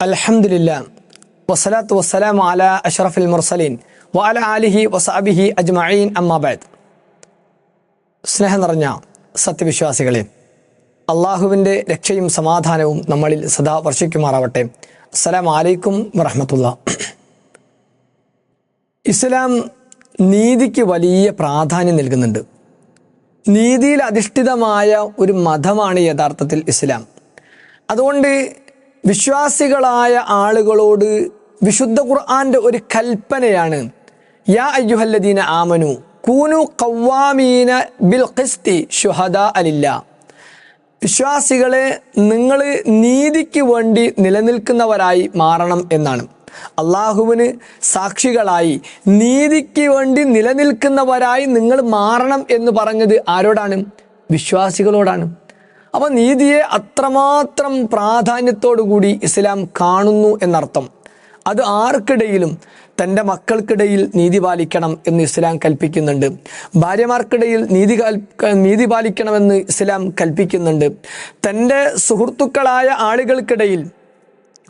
അൽഹംദുലില്ലാ. വസ്സലാത്തു വസ്സലാമു അല അഷ്റഫിൽ മുർസലീൻ. വഅല ആലിഹി വസാബിഹി അജ്മഈൻ അമ്മാബാദ് സ്നേഹം നിറഞ്ഞ സത്യവിശ്വാസികളെ അള്ളാഹുവിന്റെ രക്ഷയും സമാധാനവും നമ്മളിൽ സദാ വർഷിക്കുമാറാവട്ടെ. അസ്സലാം അലൈക്കും വറഹമത്തുള്ള. ഇസ്ലാം നീതിക്ക് വലിയ പ്രാധാന്യം നൽകുന്നുണ്ട്. നീതിയിൽ അധിഷ്ഠിതമായ ഒരു മതമാണ് യഥാർത്ഥത്തിൽ ഇസ്ലാം. അതുകൊണ്ട് വിശ്വാസികളായ ആളുകളോട് വിശുദ്ധ ഖുർആന്റെ ഒരു കൽപ്പനയാണ്. യാ അയ്യുഹല്ലദീന ആമനു കൂനു കവ്വാമീന ബിൽ ഖിസ്തി ഷുഹദ അലില്ല. വിശ്വാസികളെ നിങ്ങൾ നീതിക്ക് വേണ്ടി നിലനിൽക്കുന്നവരായി മാറണം എന്നാണ്. അള്ളാഹുവിന് സാക്ഷികളായി നീതിക്ക് വേണ്ടി നിലനിൽക്കുന്നവരായി നിങ്ങൾ മാറണം എന്ന് പറഞ്ഞത് ആരോടാണ്? വിശ്വാസികളോടാണ്. അപ്പൊ നീതിയെ അത്രമാത്രം പ്രാധാന്യത്തോടുകൂടി ഇസ്ലാം കാണുന്നു എന്നർത്ഥം. അത് ആർക്കിടയിലും തന്റെ മക്കൾക്കിടയിൽ നീതി പാലിക്കണം എന്ന് ഇസ്ലാം കൽപ്പിക്കുന്നുണ്ട്. ഭാര്യമാർക്കിടയിൽ നീതി നീതി പാലിക്കണമെന്ന് ഇസ്ലാം കൽപ്പിക്കുന്നുണ്ട്. തന്റെ സുഹൃത്തുക്കളായ ആളുകൾക്കിടയിൽ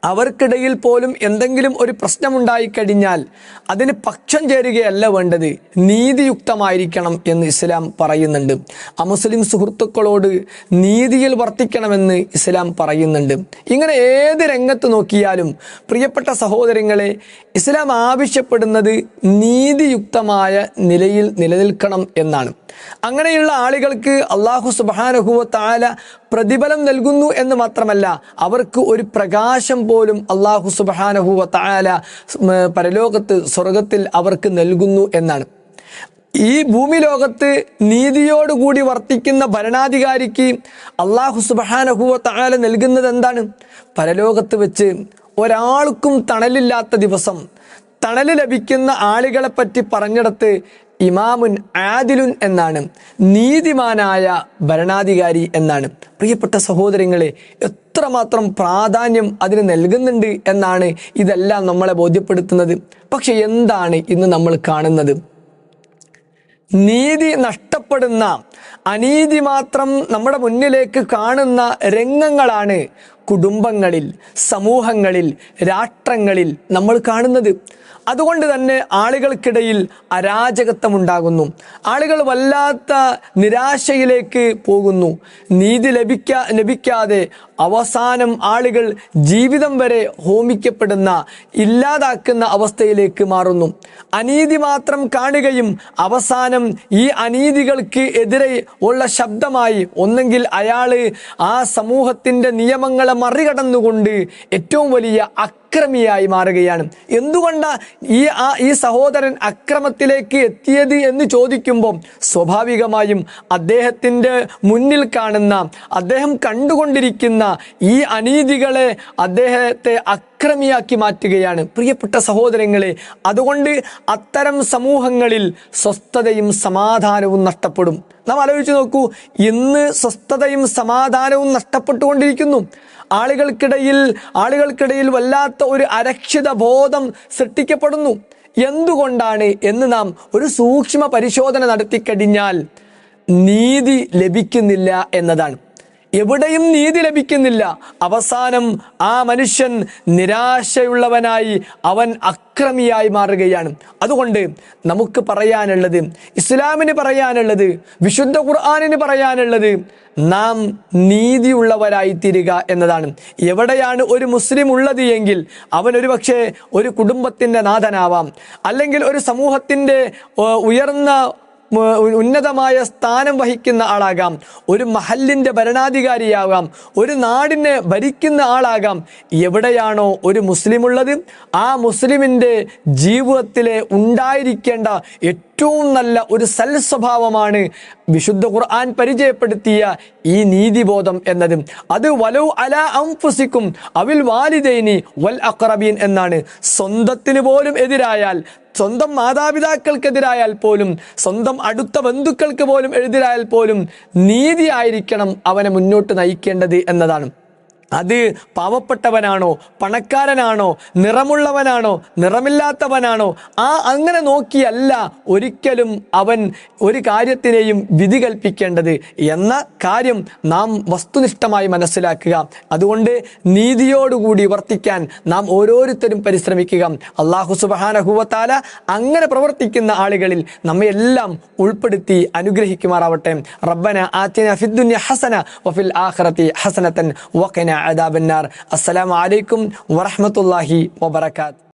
അവർക്കിടയിൽ പോലും എന്തെങ്കിലും ഒരു പ്രശ്നമുണ്ടായി കഴിഞ്ഞാൽ അതിന് പക്ഷം ചേരുകയല്ല വേണ്ടത്. നീതിയുക്തമായിരിക്കണം എന്ന് ഇസ്ലാം പറയുന്നുണ്ട്. അമുസ്ലിം സുഹൃത്തുക്കളോട് നീതിയിൽ വർത്തിക്കണമെന്ന് ഇസ്ലാം പറയുന്നുണ്ട്. ഇങ്ങനെ ഏത് രംഗത്ത് നോക്കിയാലും പ്രിയപ്പെട്ട സഹോദരങ്ങളെ ഇസ്ലാം ആവശ്യപ്പെടുന്നത് നീതിയുക്തമായ നിലയിൽ നിലനിൽക്കണം എന്നാണ്. അങ്ങനെയുള്ള ആളുകൾക്ക് അള്ളാഹു സുബാനഹുവ താല പ്രതിഫലം നൽകുന്നു എന്ന് മാത്രമല്ല അവർക്ക് ഒരു പ്രകാശം പോലും അള്ളാഹു സുബാനഹുവ താല പരലോകത്ത് സ്വർഗത്തിൽ അവർക്ക് നൽകുന്നു എന്നാണ്. ഈ ഭൂമി ലോകത്ത് നീതിയോടുകൂടി വർത്തിക്കുന്ന ഭരണാധികാരിക്ക് അള്ളാഹു സുബാനഹുവത്താല നൽകുന്നത് എന്താണ്? പരലോകത്ത് വെച്ച് ഒരാൾക്കും തണലില്ലാത്ത ദിവസം തണൽ ലഭിക്കുന്ന ആളുകളെ പറ്റി പറഞ്ഞിടത്ത് ഇമാമുൻ ആദിലുൻ എന്നാണ്. നീതിമാനായ ഭരണാധികാരി എന്നാണ്. പ്രിയപ്പെട്ട സഹോദരങ്ങളെ എത്രമാത്രം പ്രാധാന്യം അതിന് നൽകുന്നുണ്ട് എന്നാണ് ഇതെല്ലാം നമ്മളെ ബോധ്യപ്പെടുത്തുന്നത്. പക്ഷെ എന്താണ് ഇന്ന് നമ്മൾ കാണുന്നത്? നീതി നഷ്ടപ്പെടുന്ന അനീതി മാത്രം നമ്മുടെ മുന്നിലേക്ക് കാണുന്ന രംഗങ്ങളാണ് കുടുംബങ്ങളിൽ സമൂഹങ്ങളിൽ രാഷ്ട്രങ്ങളിൽ നമ്മൾ കാണുന്നത്. അതുകൊണ്ട് തന്നെ ആളുകൾക്കിടയിൽ അരാജകത്വം ഉണ്ടാകുന്നു ആളുകൾ വല്ലാത്ത നിരാശയിലേക്ക് പോകുന്നു. നീതി ലഭിക്കാ ലഭിക്കാതെ അവസാനം ആളുകൾ ജീവിതം വരെ ഹോമിക്കപ്പെടുന്ന ഇല്ലാതാക്കുന്ന അവസ്ഥയിലേക്ക് മാറുന്നു. അനീതി മാത്രം കാണുകയും അവസാനം ഈ അനീതികൾക്ക് എതിരെ ഉള്ള ശബ്ദമായി ഒന്നെങ്കിൽ അയാൾ ആ സമൂഹത്തിന്റെ നിയമങ്ങളെ മറികടന്നുകൊണ്ട് ഏറ്റവും വലിയ അക്രമിയായി മാറുകയാണ്. എന്തുകൊണ്ട് ഈ ആ ഈ സഹോദരൻ അക്രമത്തിലേക്ക് എത്തിയത് എന്ന് ചോദിക്കുമ്പോൾ സ്വാഭാവികമായും അദ്ദേഹത്തിന്റെ മുന്നിൽ കാണുന്ന അദ്ദേഹം കണ്ടുകൊണ്ടിരിക്കുന്ന ഈ അനീതികളെ അദ്ദേഹത്തെ അക്രമിയാക്കി മാറ്റുകയാണ്. പ്രിയപ്പെട്ട സഹോദരങ്ങളെ അതുകൊണ്ട് അത്തരം സമൂഹങ്ങളിൽ സ്വസ്ഥതയും സമാധാനവും നഷ്ടപ്പെടും. നാം ആലോചിച്ച് നോക്കൂ ഇന്ന് സ്വസ്ഥതയും സമാധാനവും നഷ്ടപ്പെട്ടുകൊണ്ടിരിക്കുന്നു. ആളുകൾക്കിടയിൽ ആളുകൾക്കിടയിൽ വല്ലാത്ത ഒരു അരക്ഷിത ബോധം സൃഷ്ടിക്കപ്പെടുന്നു. എന്തുകൊണ്ടാണ് എന്ന് നാം ഒരു സൂക്ഷ്മ പരിശോധന നടത്തിക്കഴിഞ്ഞാൽ നീതി ലഭിക്കുന്നില്ല എന്നതാണ്. എവിടെയും നീതി ലഭിക്കുന്നില്ല. അവസാനം ആ മനുഷ്യൻ നിരാശയുള്ളവനായി അവൻ അക്രമിയായി മാറുകയാണ്. അതുകൊണ്ട് നമുക്ക് പറയാനുള്ളത് ഇസ്ലാമിന് പറയാനുള്ളത് വിശുദ്ധ ഖുർആാനിന് പറയാനുള്ളത് നാം നീതിയുള്ളവരായി തീരുക എന്നതാണ്. എവിടെയാണ് ഒരു മുസ്ലിം ഉള്ളത് എങ്കിൽ അവൻ ഒരു പക്ഷേ ഒരു കുടുംബത്തിന്റെ നാഥനാവാം. അല്ലെങ്കിൽ ഒരു സമൂഹത്തിന്റെ ഉയർന്ന ഉന്നതമായ സ്ഥാനം വഹിക്കുന്ന ആളാകാം. ഒരു മഹല്ലിന്റെ ഭരണാധികാരിയാകാം. ഒരു നാടിനെ ഭരിക്കുന്ന ആളാകാം. എവിടെയാണോ ഒരു മുസ്ലിം ഉള്ളത് ആ മുസ്ലിമിന്റെ ജീവിതത്തിലെ ഉണ്ടായിരിക്കേണ്ട ഏറ്റവും നല്ല ഒരു സൽസ്വഭാവമാണ് വിശുദ്ധ ഖുർആൻ പരിചയപ്പെടുത്തിയ ഈ നീതിബോധം എന്നതും. അത് വലൗ അല അംഫുസിക്കും അവിൽ വാലിദൈനി വൽ അക്രബീൻ എന്നാണ്. സ്വന്തത്തിന് പോലും എതിരായാൽ സ്വന്തം മാതാപിതാക്കൾക്കെതിരായാൽ പോലും സ്വന്തം അടുത്ത ബന്ധുക്കൾക്ക് പോലും എതിരായാൽ പോലും നീതിയായിരിക്കണം അവനെ മുന്നോട്ട് നയിക്കേണ്ടത് എന്നതാണ്. അത് പാവപ്പെട്ടവനാണോ? പണക്കാരനാണോ? നിറമുള്ളവനാണോ? നിറമില്ലാത്തവനാണോ? ആ അങ്ങനെ നോക്കിയല്ല ഒരിക്കലും അവൻ ഒരു കാര്യത്തിനെയും വിധി കൽപ്പിക്കേണ്ടത് എന്ന കാര്യം നാം വസ്തുനിഷ്ഠമായി മനസ്സിലാക്കുക. അതുകൊണ്ട് നീതിയോടുകൂടി വർത്തിക്കാൻ നാം ഓരോരുത്തരും പരിശ്രമിക്കുക. അള്ളാഹു സുബാനഹുവത്താല അങ്ങനെ പ്രവർത്തിക്കുന്ന ആളുകളിൽ നമ്മെ എല്ലാം ഉൾപ്പെടുത്തി അനുഗ്രഹിക്കുമാറാവട്ടെ. റബ്ബന ആത്തിന ഫിദ്ദുന്യ ഹസന വഫിൽ ആഖിറതി ഹസനത്തൻ വഖിന അദാബന്നാർ അസ്സലാമു അലൈക്കും വറഹ്മത്തുള്ളാഹി വബറകാത്ത്